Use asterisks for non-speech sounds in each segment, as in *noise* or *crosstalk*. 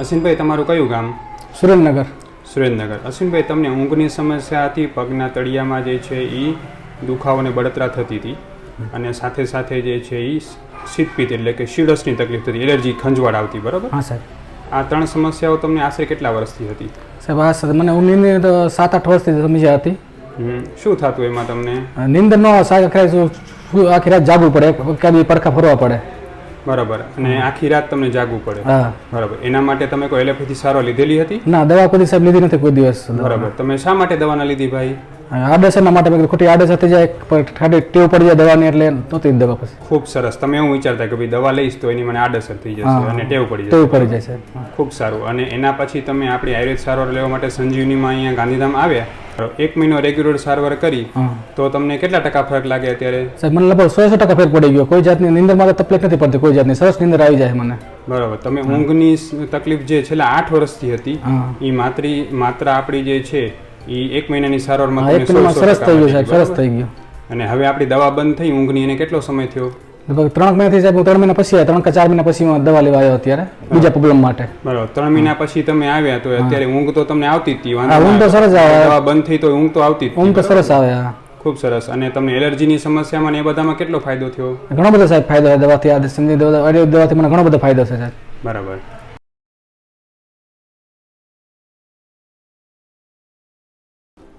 અશ્વિનભાઈ તમારું કયું ગામ? સુરેન્દ્રનગર. સુરેન્દ્રનગર. અશ્વિનભાઈ તમને ઊંઘની સમસ્યા હતી પગના તળિયામાં જે છે એ દુખાવોને બળતરા થતી હતી અને સાથે સાથે જે છે એ શીતપિત્ત એટલે કે શીડસની તકલીફ થતી એલર્જી ખંજવાળ આવતી બરાબર? હા સાહેબ. આ ત્રણ સમસ્યાઓ તમને આશરે કેટલા વર્ષથી હતી? સાહેબ આ સાહેબ મને ઊંઘની તો સાત આઠ વર્ષથી સમસ્યા હતી. શું થતું એમાં તમને? નિંદર ન સાહેબ આખી રાત જાગવું પડે ક્યાં બી પડખા ફરવા પડે. બરાબર. અને આખી રાત તમને જાગવું પડે. હા. બરાબર. એના માટે તમે કોઈ એલોપેથી સારવાર લીધેલી હતી? ના દવા કોઈ સાહેબ લીધી નથી કોઈ દિવસ. બરાબર. તમે શા માટે દવાના લીધી ભાઈ? આડેસરના માટે મેં ખોટી આડેસર થઈ જાય ખાલી ટેવ પડી જાય દવાની એટલે નહોતી દવા પછી. ખૂબ સરસ. તમે એવું વિચારતા કે ભાઈ દવા લઈશ તો એની મને આડઅસર થઈ જશે અને ટેવ પડી જશે. ટેવ પડી જાય ખૂબ સારું. અને એના પછી તમે આપણી આયુર્વેદ સારવાર લેવા માટે સંજીવનીમાં અહીંયા ગાંધીધામ આવ્યા. એક મહિનો રેગ્યુલર સારવાર કરી. તો તમને કેટલા ટકા ફરક લાગે અત્યારે? સાહેબ મને લગભગ સો સો ટકા ફેર પડી ગયો. કોઈ જાતની નીંદરમાં તો તકલીફ નથી પડતી કોઈ જાતની. સરસ નિંદર આવી જાય મને. બરાબર. તમે ઊંઘની તકલીફ જે છેલ્લા આઠ વર્ષથી હતી એ માત્રી માત્ર આપણી જે છે એ એક મહિનાની સારવારમાં એક મહિનામાં સરસ થઈ ગયું સાહેબ સરસ થઈ ગયું. અને હવે આપણી દવા બંધ થઈ ઊંઘની એને કેટલો સમય થયો? લગભગ ત્રણ મહિનાથી સાહેબ હું ત્રણ મહિના પછી ત્રણ કે ચાર મહિના પછી હું દવા લેવા આવ્યો અત્યારે બીજા પ્રોબ્લેમ માટે. બરાબર ત્રણ મહિના પછી તમે આવ્યા તો અત્યારે ઊંઘ તો તમને આવતી જ હતી ઊંઘ તો સરસ આવ્યો. આવે દવા બંધ થઈ તો ઊંઘ તો આવતી ઊંઘ તો સરસ આવે ખૂબ સરસ. અને તમને એલર્જીની સમસ્યામાં એ બધામાં કેટલો ફાયદો થયો? ઘણો બધો સાહેબ ફાયદો દવાથી. આ સમજી દવાથી મને ઘણો બધો ફાયદો છે સાહેબ. બરાબર.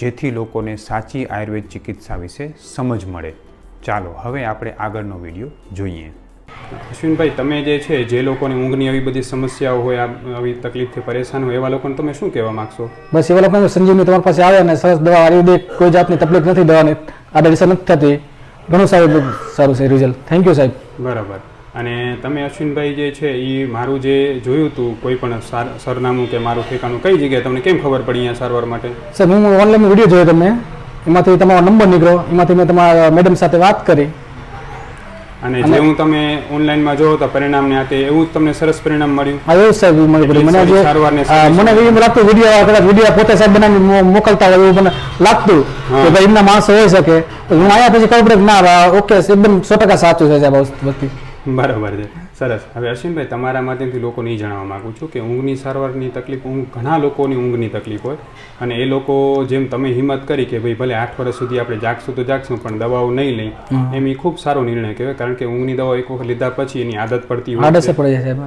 જેથી લોકોને સાચી આયુર્વેદ ચિકિત્સા વિશે સમજ મળે. ચાલો હવે આપણે આગળનો વીડિયો જોઈએ. અશ્વિનભાઈ તમે જે છે જે લોકોને ઊંઘની આવી બધી સમસ્યાઓ હોય આ- આવી તકલીફથી પરેશાન હોય એવા લોકોને તમે શું કહેવા માગશો? બસ એવા લોકોને સંજીવની તમારી પાસે આવે અને સરસ દવા આયુર્વેદિક કોઈ જાતની તકલીફ નથી દવાની. આડઅસર નથી થતી. ઘણું સારું સારું છે રિઝલ્ટ. થેન્ક યુ સાહેબ. બરાબર. અને તમે અશ્વિનભાઈ જે છે એ મારું જે જોયું હતું કોઈ પણ સાર- સરનામું કે મારું ઠેકાણું કઈ જગ્યાએ તમને કેમ ખબર પડી અહીંયા સારવાર માટે? સર હું ઓનલાઈન વીડિયો જોયો તમે એમાંથી તમારો નંબર નીકળ્યો. એમાંથી મેં તમારા મેડમ સાથે વાત કરી. અને જે હું તમે ઓનલાઈનમાં જોયો તો પરિણામને ને આતે એવું જ તમને સરસ પરિણામ મળ્યું? હા એવું સાહેબ એટલી મને જે સારવારને મને એવું લાગતું વીડિયો કદાચ વીડિયો પોતે સાહેબ બનાવી મોકલતા હોય એવું મને લાગતું કે ભાઈ એમના માણસો હોઈ શકે. હું આયા પછી ખબર પડે ના ઓકે એકદમ સો ટકા સાચું છે સાહેબ વસ્તુ *laughs* બરાબર છે. સરસ. હવે અશ્વિનભાઈ તમારા માધ્યમથી લોકોને એ જણાવવા માગું છું કે ઊંઘની સારવારની તકલીફ ઊંઘ ઘણા લોકોની ઊંઘની તકલીફ હોય અને એ લોકો જેમ તમે હિંમત કરી કે ભાઈ ભલે આઠ વર્ષ સુધી આપણે જાગશું તો જાગશું પણ દવાઓ નહીં લઈ એમ એ ખૂબ સારો નિર્ણય કહેવાય કારણ કે ઊંઘની દવાઓ એક વખત લીધા પછી એની આદત પડતી હોય છે.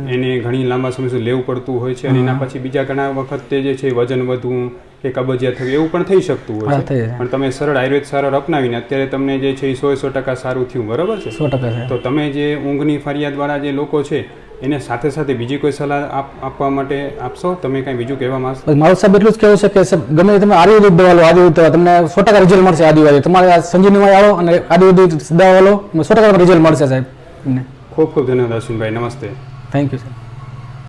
એને ઘણી લાંબા સમય સુધી લેવું પડતું હોય છે અને એના પછી બીજા ઘણા વખત જે છે વજન વધવું કે કબજિયાત થવી એવું પણ થઈ શકતું હોય છે. પણ તમે સરળ આયુર્વેદ સારવાર અપનાવીને અત્યારે તમને જે છે એ સો સો ટકા સારું થયું બરાબર છે? સો ટકા તો તમે જે ઊંઘની ફરિયાદવાળા જે લોકો છે એને સાથે સાથે બીજી કોઈ સલાહ આપ- આપવા માટે આપશો? તમે કાંઈ બીજું કહેવા માંગશો? મારો સાહેબ એટલું જ કહેવું છે કે ગમે તમે આયુર્વેદિક દવા લો આદિ દવા તમને સો ટકા રિઝલ્ટ મળશે આદિવાદી તમારે સંજીવનીમાં આવો અને આદિવાદી દવા લો સો ટકા રિઝલ્ટ મળશે સાહેબ. ખૂબ ખૂબ ધન્યવાદ અશ્વિનભાઈ નમસ્તે. થેન્ક યુ સાહેબ